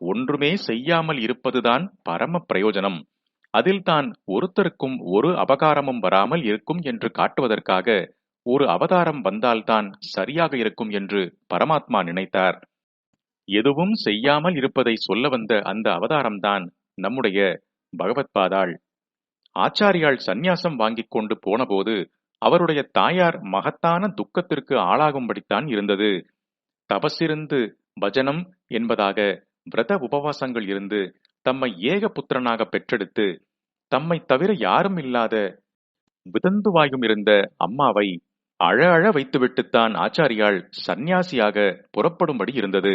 ஒன்றுமே செய்யாமல் இருப்பதுதான் பரம பிரயோஜனம். அதில் தான் ஒருத்தருக்கும் ஒரு அபகாரமும் வராமல் இருக்கும் என்று காட்டுவதற்காக ஒரு அவதாரம் வந்தால்தான் சரியாக இருக்கும் என்று பரமாத்மா நினைத்தார். எதுவும் செய்யாமல் இருப்பதை சொல்ல வந்த அந்த அவதாரம்தான் நம்முடைய பகவத்பாதாள் ஆச்சாரியால் சந்நியாசம் வாங்கிக் கொண்டு போனபோது அவருடைய தாயார் மகத்தான துக்கத்திற்கு ஆளாகும்படித்தான் இருந்தது. தபசிருந்து பஜனம் என்பதாக விரத உபவாசங்கள் இருந்து தம்மை ஏக புத்திரனாக பெற்றெடுத்து தம்மை தவிர யாரும் இல்லாத விதந்துவாயும் இருந்த அம்மாவை அழ அழ வைத்துவிட்டுத்தான் ஆச்சாரியால் சந்நியாசியாக புறப்படும்படி இருந்தது.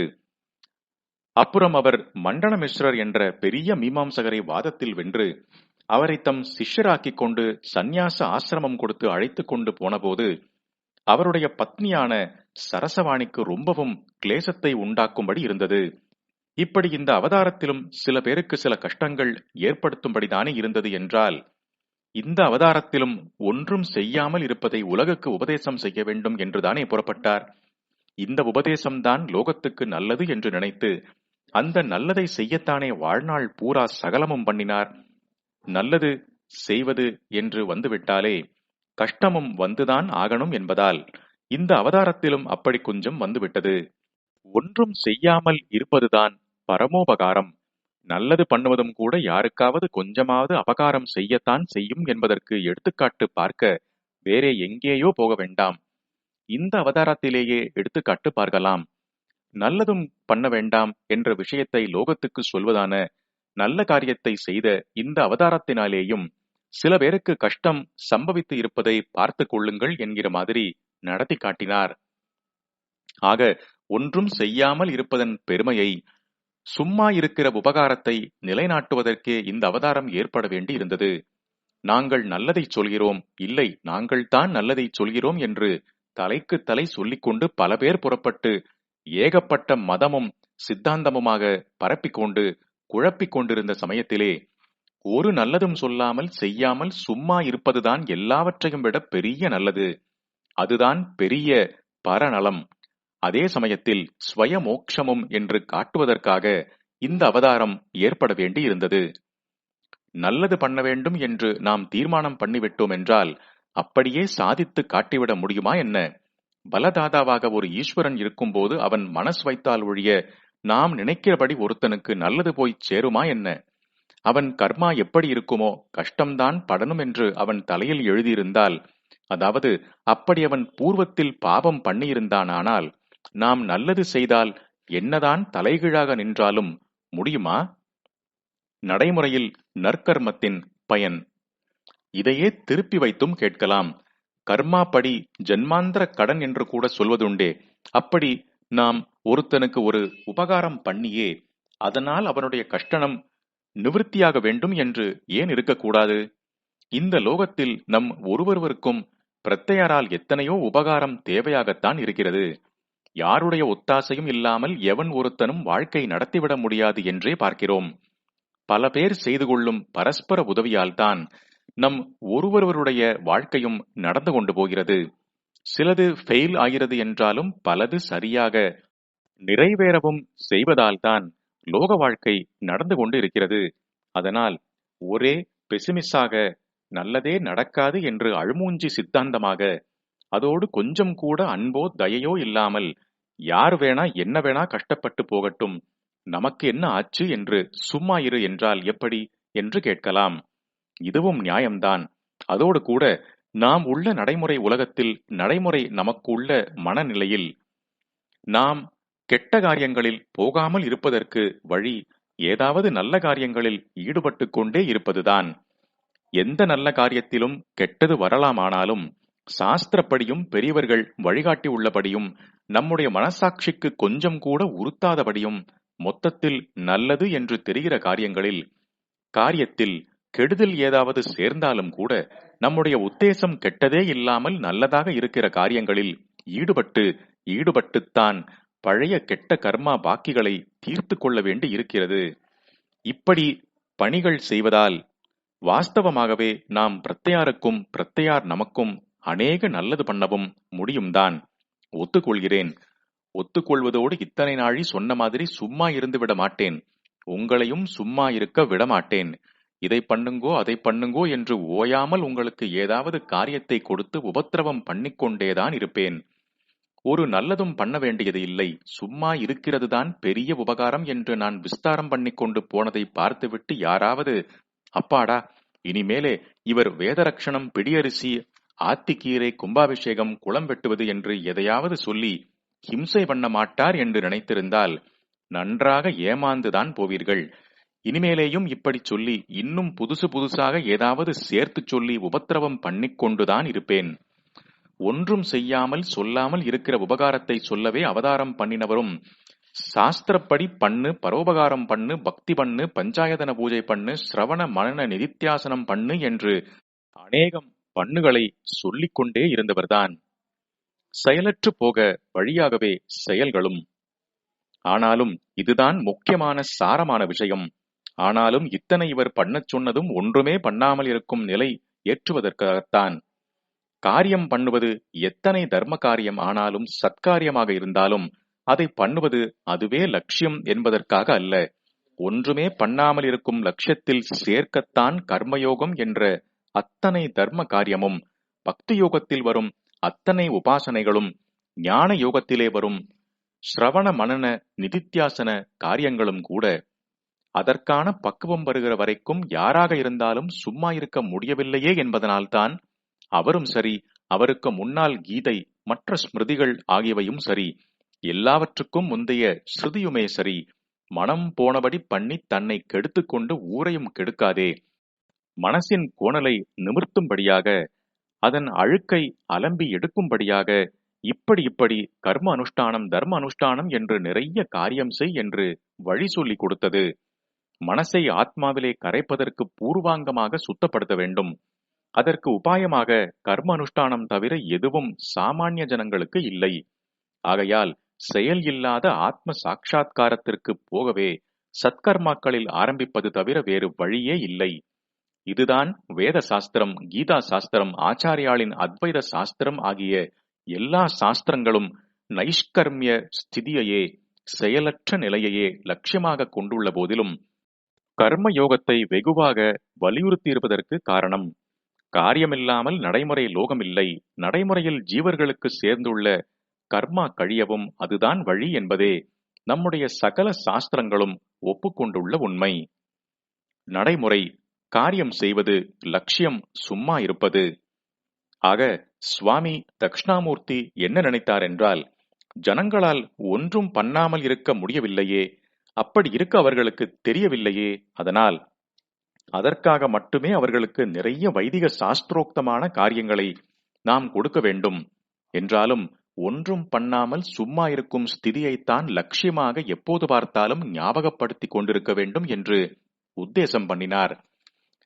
அப்புறம் அவர் மண்டன மிஸ்ரர் என்ற பெரிய மீமாம்சகரை வாதத்தில் வென்று அவரை தம் சிஷ்யராக்கிக் கொண்டு சந்நியாச ஆசிரமம் கொடுத்து அழைத்துக் கொண்டு போனபோது அவருடைய பத்னியான சரசவாணிக்கு ரொம்பவும் கிளேசத்தை உண்டாக்கும்படி இருந்தது. இப்படி இந்த அவதாரத்திலும் சில பேருக்கு சில கஷ்டங்கள் ஏற்படுத்தும்படிதானே இருந்தது என்றால் இந்த அவதாரத்திலும் ஒன்றும் செய்யாமல் இருப்பதை உலகுக்கு உபதேசம் செய்ய வேண்டும் என்றுதானே புறப்பட்டார். இந்த உபதேசம்தான் லோகத்துக்கு நல்லது என்று நினைத்து அந்த நல்லதை செய்யத்தானே வாழ்நாள் பூரா சகலமும் பண்ணினார். நல்லது செய்வது என்று வந்துவிட்டாலே கஷ்டமும் வந்துதான் ஆகணும் என்பதால் இந்த அவதாரத்திலும் அப்படி கொஞ்சம் வந்துவிட்டது. ஒன்றும் செய்யாமல் இருப்பதுதான் பரமோபகாரம். நல்லது பண்ணுவதும் கூட யாருக்காவது கொஞ்சமாவது அபகாரம் செய்யத்தான் செய்யும் என்பதற்கு எடுத்துக்காட்டு பார்க்க வேறே எங்கேயோ போக வேண்டாம். இந்த அவதாரத்திலேயே எடுத்துக்காட்டு பார்க்கலாம். நல்லதும் பண்ண வேண்டாம் என்ற விஷயத்தை லோகத்துக்கு சொல்வதான நல்ல காரியத்தை செய்த இந்த அவதாரத்தினாலேயும் சில பேருக்கு கஷ்டம் சம்பவித்து இருப்பதை பார்த்து கொள்ளுங்கள் என்கிற மாதிரி நடத்தி காட்டினார். ஆக ஒன்றும் செய்யாமல் இருப்பதன் பெருமையை சும்மா இருக்கிற உபகாரத்தை நிலைநாட்டுவதற்கே இந்த அவதாரம் ஏற்பட வேண்டி இருந்தது நாங்கள் நல்லதை சொல்கிறோம். இல்லை நாங்கள் தான் நல்லதை சொல்கிறோம் என்று தலைக்கு தலை சொல்லிக்கொண்டு பல பேர் புறப்பட்டு ஏகப்பட்ட மதமும் சித்தாந்தமுமாக பரப்பிக்கொண்டு குழப்பிக் கொண்டிருந்த சமயத்திலே ஒரு நல்லதும் சொல்லாமல் செய்யாமல் சும்மா இருப்பதுதான் எல்லாவற்றையும் விட பெரிய நல்லது. அதுதான் பெரிய பரநலம். அதே சமயத்தில் ஸ்வய மோக்ஷமும் என்று காட்டுவதற்காக இந்த அவதாரம் ஏற்பட வேண்டி இருந்தது நல்லது பண்ண வேண்டும் என்று நாம் தீர்மானம் பண்ணிவிட்டோம் என்றால் அப்படியே சாதித்து காட்டிவிட முடியுமா என்ன? பலதாதாவாக ஒரு ஈஸ்வரன் இருக்கும்போது அவன் மனஸ் வைத்தால் ஒழிய நாம் நினைக்கிறபடி ஒருத்தனுக்கு நல்லது போய் சேருமா என்ன? அவன் கர்மா எப்படி இருக்குமோ கஷ்டம்தான் படணும் என்று அவன் தலையில் எழுதியிருந்தால் அதாவது அப்படி அவன் பூர்வத்தில் பாவம் பண்ணியிருந்தானானால் நாம் நல்லது செய்தால் என்னதான் தலைகீழாக நின்றாலும் முடியுமா? நடைமுறையில் நற்கர்மத்தின் பயன். இதையே திருப்பி வைத்தும் கேட்கலாம். கர்மா படி ஜன்மாந்திர கடன் என்று கூட சொல்வதுண்டே. அப்படி நாம் ஒருத்தனுக்கு ஒரு உபகாரம் பண்ணியே அதனால் அவனுடைய கஷ்டனம் நிவிருத்தியாக வேண்டும் என்று ஏன் இருக்கக்கூடாது? இந்த லோகத்தில் நம் ஒருவருவருக்கும் பிரத்தையரால் எத்தனையோ உபகாரம் தேவையாகத்தான் இருக்கிறது. யாருடைய ஒத்தாசையும் இல்லாமல் எவன் ஒருத்தனும் வாழ்க்கை நடத்திவிட முடியாது என்றே பார்க்கிறோம். பல பேர் செய்து கொள்ளும் பரஸ்பர உதவியால்தான் நம் ஒருவருவருடைய வாழ்க்கையும் நடந்து கொண்டு போகிறது. சிலது ஃபெயில் ஆகிறது என்றாலும் பலது சரியாக நிறைவேறவும் செய்வதால்தான் லோக வாழ்க்கை நடந்து கொண்டு இருக்கிறது. அதனால் ஒரே பெசிமிஸாக நல்லதே நடக்காது என்று அழுமூஞ்சி சித்தாந்தமாக அதோடு கொஞ்சம் கூட அன்போ தயையோ இல்லாமல் யார் வேணா என்ன வேணா கஷ்டப்பட்டு போகட்டும். நமக்கு என்ன ஆச்சு என்று சும்மா இரு என்றால் எப்படி என்று கேட்கலாம். இதுவும் நியாயம்தான். அதோடு கூட நாம் உள்ள நடைமுறை உலகத்தில் நடைமுறை நமக்கு உள்ள மனநிலையில். நாம் கெட்ட காரியங்களில் போகாமல் இருப்பதற்கு வழி ஏதாவது நல்ல காரியங்களில் ஈடுபட்டு கொண்டே இருப்பதுதான். எந்த நல்ல காரியத்திலும் கெட்டது வரலாமானாலும் சாஸ்திரப்படியும் பெரியவர்கள் வழிகாட்டி உள்ளபடியும் நம்முடைய மனசாட்சிக்கு கொஞ்சம் கூட உறுத்தாதபடியும் மொத்தத்தில் நல்லது என்று தெரிகிற காரியங்களில் காரியத்தில் கெடுதல் ஏதாவது சேர்ந்தாலும் கூட நம்முடைய உத்தேசம் கெட்டதே இல்லாமல் நல்லதாக இருக்கிற காரியங்களில் ஈடுபட்டு ஈடுபட்டுத்தான் பழைய கெட்ட கர்மா பாக்கிகளை தீர்த்து கொள்ள வேண்டி இருக்கிறது. இப்படி பணிகள் செய்வதால் வாஸ்தவமாகவே நாம் பிரத்தையாருக்கும் பிரத்தையார் நமக்கும் அநேக நல்லது பண்ணவும் முடியும்தான். ஒத்துக்கொள்கிறேன். ஒத்துக்கொள்வதோடு இத்தனை நாழி சொன்ன மாதிரி சும்மா இருந்து விட மாட்டேன். உங்களையும் சும்மா இருக்க விடமாட்டேன் இதை பண்ணுங்கோ அதை பண்ணுங்கோ என்று ஓயாமல் உங்களுக்கு ஏதாவது காரியத்தை கொடுத்து உபத்திரவம் பண்ணிக்கொண்டேதான் இருப்பேன். ஒரு நல்லதும் பண்ண வேண்டியது இல்லை. சும்மா இருக்கிறதுதான் பெரிய உபகாரம் என்று நான் விஸ்தாரம் பண்ணிக்கொண்டு போனதை பார்த்துவிட்டு யாராவது அப்பாடா இனிமேலே இவர் வேதரக்ஷணம் பிடியரிசி ஆத்திக்கீரை கும்பாபிஷேகம் குளம் வெட்டுவது என்று எதையாவது சொல்லி ஹிம்சை பண்ண மாட்டார் என்று நினைத்திருந்தால் நன்றாக ஏமாந்துதான் போவீர்கள். இனிமேலேயும் இப்படி சொல்லி இன்னும் புதுசு புதுசாக ஏதாவது சேர்த்து சொல்லி உபத்திரவம் பண்ணிக்கொண்டுதான் இருப்பேன். ஒன்றும் செய்யாமல் சொல்லாமல் இருக்கிற உபகாரத்தை சொல்லவே அவதாரம் பண்ணினவரும் சாஸ்திரப்படி பண்ணு பரோபகாரம் பண்ணு பக்தி பண்ணு பஞ்சாயதன பூஜை பண்ணு சிரவண மனன நிதித்தியாசனம் பண்ணு என்று அநேகம் பண்ணுகளை சொல்லிக்கொண்டே இருந்தவர்தான். செயலற்று போக வழியாகவே செயல்களும். ஆனாலும் இதுதான் முக்கியமான சாரமான விஷயம். ஆனாலும் இத்தனை இவர் பண்ணச் சொன்னதும் ஒன்றுமே பண்ணாமல் இருக்கும் நிலை ஏற்றுவதற்காகத்தான். காரியம் பண்ணுவது எத்தனை தர்ம காரியம் ஆனாலும் சத்காரியமாக இருந்தாலும் அதை பண்ணுவது அதுவே லட்சியம் என்பதற்காக அல்ல. ஒன்றுமே பண்ணாமல் இருக்கும் லட்சியத்தில் சேர்க்கத்தான் கர்மயோகம் என்ற அத்தனை தர்ம காரியமும் பக்தி யோகத்தில் வரும் அத்தனை உபாசனைகளும் ஞான யோகத்திலே வரும் ஸ்ரவண மனன நிதித்தியாசன காரியங்களும் கூட அதற்கான பக்குவம் வருகிற வரைக்கும் யாராக இருந்தாலும் சும்மா இருக்க முடியவில்லையே என்பதனால்தான் அவரும் சரி அவருக்கு முன்னால் கீதை மற்ற ஸ்மிருதிகள் ஆகியவையும் சரி எல்லாவற்றுக்கும் முந்தைய ஸ்ருதியுமே சரி மனம் போனபடி பண்ணி தன்னை கெடுத்துக்கொண்டு ஊரையும் கெடுக்காதே மனசின் கோணலை நிமிர்த்தும்படியாக அதன் அழுக்கை அலம்பி எடுக்கும்படியாக இப்படி இப்படி கர்ம அனுஷ்டானம் தர்ம அனுஷ்டானம் என்று நிறைய காரியம் செய் என்று வழி சொல்லி கொடுத்தது. மனசை ஆத்மாவிலே கரைப்பதற்கு பூர்வாங்கமாக சுத்தப்படுத்த வேண்டும். அதற்கு உபாயமாக கர்ம அனுஷ்டானம் தவிர எதுவும் சாமானிய ஜனங்களுக்கு இல்லை. ஆகையால் செயல் இல்லாத ஆத்ம சாட்சா்காரத்திற்கு போகவே சத்கர்மாக்களில் ஆரம்பிப்பது தவிர வேறு வழியே இல்லை. இதுதான் வேத சாஸ்திரம் கீதா சாஸ்திரம் ஆச்சாரியாளின் அத்வைத சாஸ்திரம் ஆகிய எல்லா சாஸ்திரங்களும் நைஷ்கர்மிய ஸ்திதியையே செயலற்ற நிலையையே லட்சியமாக கொண்டுள்ள போதிலும் கர்ம யோகத்தை வெகுவாக வலியுறுத்தியிருப்பதற்கு காரணம். காரியமில்லாமல் நடைமுறை லோகமில்லை. நடைமுறையில் ஜீவர்களுக்கு சேர்ந்துள்ள கர்மா கழியவும் அதுதான் வழி என்பதே நம்முடைய சகல சாஸ்திரங்களும் ஒப்புக்கொண்டுள்ள உண்மை. நடைமுறை காரியம் செய்வது லட்சியம் சும்மா இருப்பது. ஆக சுவாமி தக்ஷணாமூர்த்தி என்ன நினைத்தார் என்றால் ஜனங்களால் ஒன்றும் பண்ணாமல் இருக்க முடியவில்லையே அப்படி இருக்க அவர்களுக்கு தெரியவில்லையே அதனால் அதற்காக மட்டுமே அவர்களுக்கு நிறைய வைதிக சாஸ்திரோக்தமான காரியங்களை நாம் கொடுக்க வேண்டும். என்றாலும் ஒன்றும் பண்ணாமல் சும்மா இருக்கும் ஸ்திதியைத்தான் லட்சியமாக எப்போது பார்த்தாலும் ஞாபகப்படுத்திக் கொண்டிருக்க வேண்டும் என்று உத்தேசம் பண்ணினார்.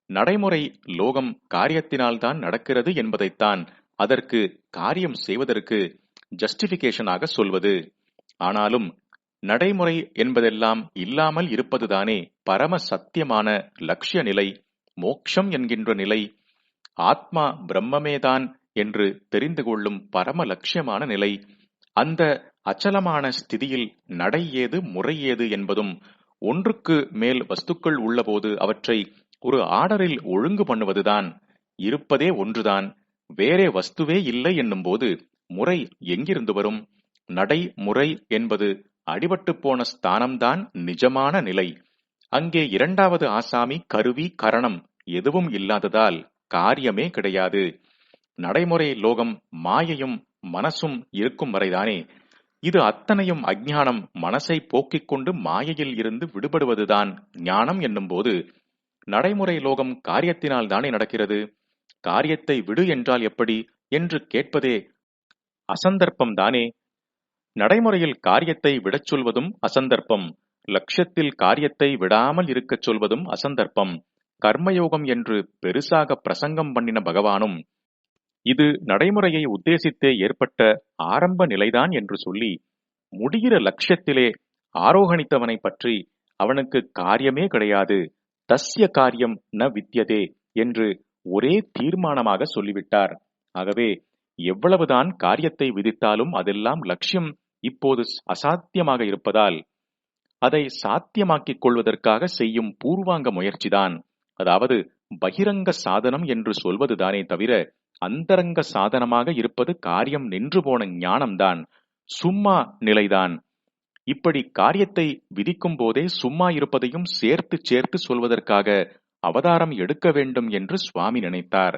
நடைமுறை லோகம் காரியத்தினால்தான் நடக்கிறது என்பதைத்தான் அதற்கு காரியம் செய்வதற்கு ஜஸ்டிபிகேஷனாக சொல்வது. ஆனாலும் நடைமுறை என்பதெல்லாம் இல்லாமல் இருப்பதுதானே பரம சத்தியமான லட்சிய நிலை மோக்ஷம் என்கின்ற நிலை. ஆத்மா பிரம்மமேதான் என்று தெரிந்து கொள்ளும் பரம லட்சியமான நிலை. அந்த அச்சலமான ஸ்திதியில் நடை ஏது முறை ஏது என்பதும் ஒன்றுக்கு மேல் வஸ்துக்கள் உள்ளபோது அவற்றை ஒரு ஆர்டரில் ஒழுங்கு பண்ணுவதுதான் இருப்பதே ஒன்றுதான் வேறே வஸ்துவே இல்லை என்னும் போது முறை எங்கிருந்து வரும்? நடை முறை என்பது அடிபட்டு போன ஸ்தானம்தான் நிஜமான நிலை. அங்கே இரண்டாவது ஆசாமி கருவி கரணம் எதுவும் இல்லாததால் காரியமே கிடையாது. நடைமுறை லோகம் மாயையும் மனசும் இருக்கும் வரைதானே. இது அத்தனையும் அஜ்ஞானம் மனசை போக்கிக் கொண்டு மாயையில் இருந்து விடுபடுவதுதான் ஞானம் என்னும்போது நடைமுறை லோகம் காரியத்தினால் தானே நடக்கிறது? காரியத்தை விடு என்றால் எப்படி? என்று கேட்பதே அசந்தர்ப்பம் தானே? நடைமுறையில் காரியத்தை விடச் சொல்வதும் அசந்தர்ப்பம். லட்சியத்தில் காரியத்தை விடாமல் இருக்கச் சொல்வதும் அசந்தர்ப்பம். கர்மயோகம் என்று பெருசாக பிரசங்கம் பண்ணின பகவானும் இது நடைமுறையை உத்தேசித்தே ஏற்பட்ட ஆரம்ப நிலைதான் என்று சொல்லி முடிகிற லட்சியத்திலே ஆரோகணித்தவனை பற்றி அவனுக்கு காரியமே கிடையாது. தஸ்ய காரியம் ந வித்தியதே என்று ஒரே தீர்மானமாக சொல்லிவிட்டார். ஆகவே எவ்வளவுதான் காரியத்தை விதித்தாலும் அதெல்லாம் லட்சியம் இப்போது அசாத்தியமாக இருப்பதால் அதை சாத்தியமாக்கிக் கொள்வதற்காக செய்யும் பூர்வாங்க முயற்சிதான். அதாவது பகிரங்க சாதனம் என்று சொல்வதுதானே தவிர அந்தரங்க சாதனமாக இருப்பது காரியம் நின்று போன ஞானம்தான். சும்மா நிலைதான். இப்படி காரியத்தை விதிக்கும் போதே சும்மா இருப்பதையும் சேர்த்து சேர்த்து சொல்வதற்காக அவதாரம் எடுக்க வேண்டும் என்று சுவாமி நினைத்தார்.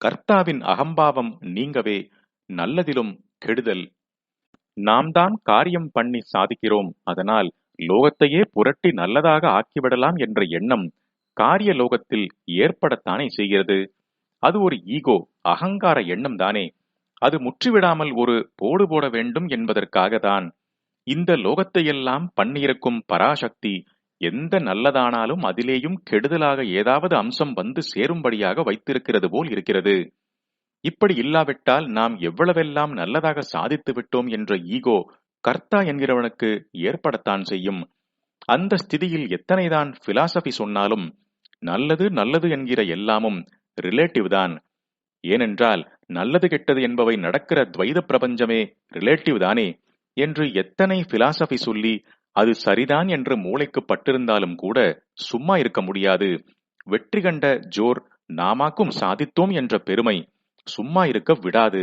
கர்த்தாவின் அகம்பாவம் நீங்கவே நல்லதிலும் கெடுதல். நாம் தான் காரியம் பண்ணி சாதிக்கிறோம். அதனால் லோகத்தையே புரட்டி நல்லதாக ஆக்கிவிடலாம் என்ற எண்ணம் காரிய லோகத்தில் ஏற்படத்தானே செய்கிறது. அது ஒரு ஈகோ அகங்கார எண்ணம் தானே. அது முற்றிவிடாமல் ஒரு போடு போட வேண்டும் என்பதற்காக தான் இந்த லோகத்தையெல்லாம் பண்ணியிருக்கும் பராசக்தி எந்த நல்லதானாலும் அதிலேயும் கெடுதலாக ஏதாவது அம்சம் வந்து சேரும்படியாக வைத்திருக்கிறது போல் இருக்கிறது. இப்படி இல்லாவிட்டால் நாம் எவ்வளவெல்லாம் நல்லதாக சாதித்து விட்டோம் என்ற ஈகோ கர்த்தா என்கிறவனுக்கு ஏற்படத்தான் செய்யும். அந்த ஸ்திதியில் எத்தனைதான் பிலாசபி சொன்னாலும் நல்லது நல்லது என்கிற எல்லாமும் ரிலேட்டிவ் தான். ஏனென்றால் நல்லது கெட்டது என்பவை நடக்கிற துவைத பிரபஞ்சமே ரிலேட்டிவ் தானே. என்று எத்தனை பிலாசபி சொல்லி அது சரிதான் என்று மூளைக்கு பட்டிருந்தாலும் கூட சும்மா இருக்க முடியாது. வெற்றி கண்ட ஜோர் நாமாக்கும் சாதித்தோம் என்ற பெருமை சும்மா இருக்க விடாது.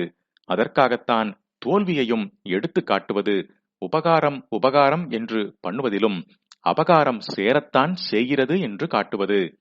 அதற்காகத்தான் தோல்வியையும் எடுத்து காட்டுவது உபகாரம் உபகாரம் என்று பண்ணுவதிலும் அபகாரம் சேரத்தான் செய்கிறது என்று காட்டுவது.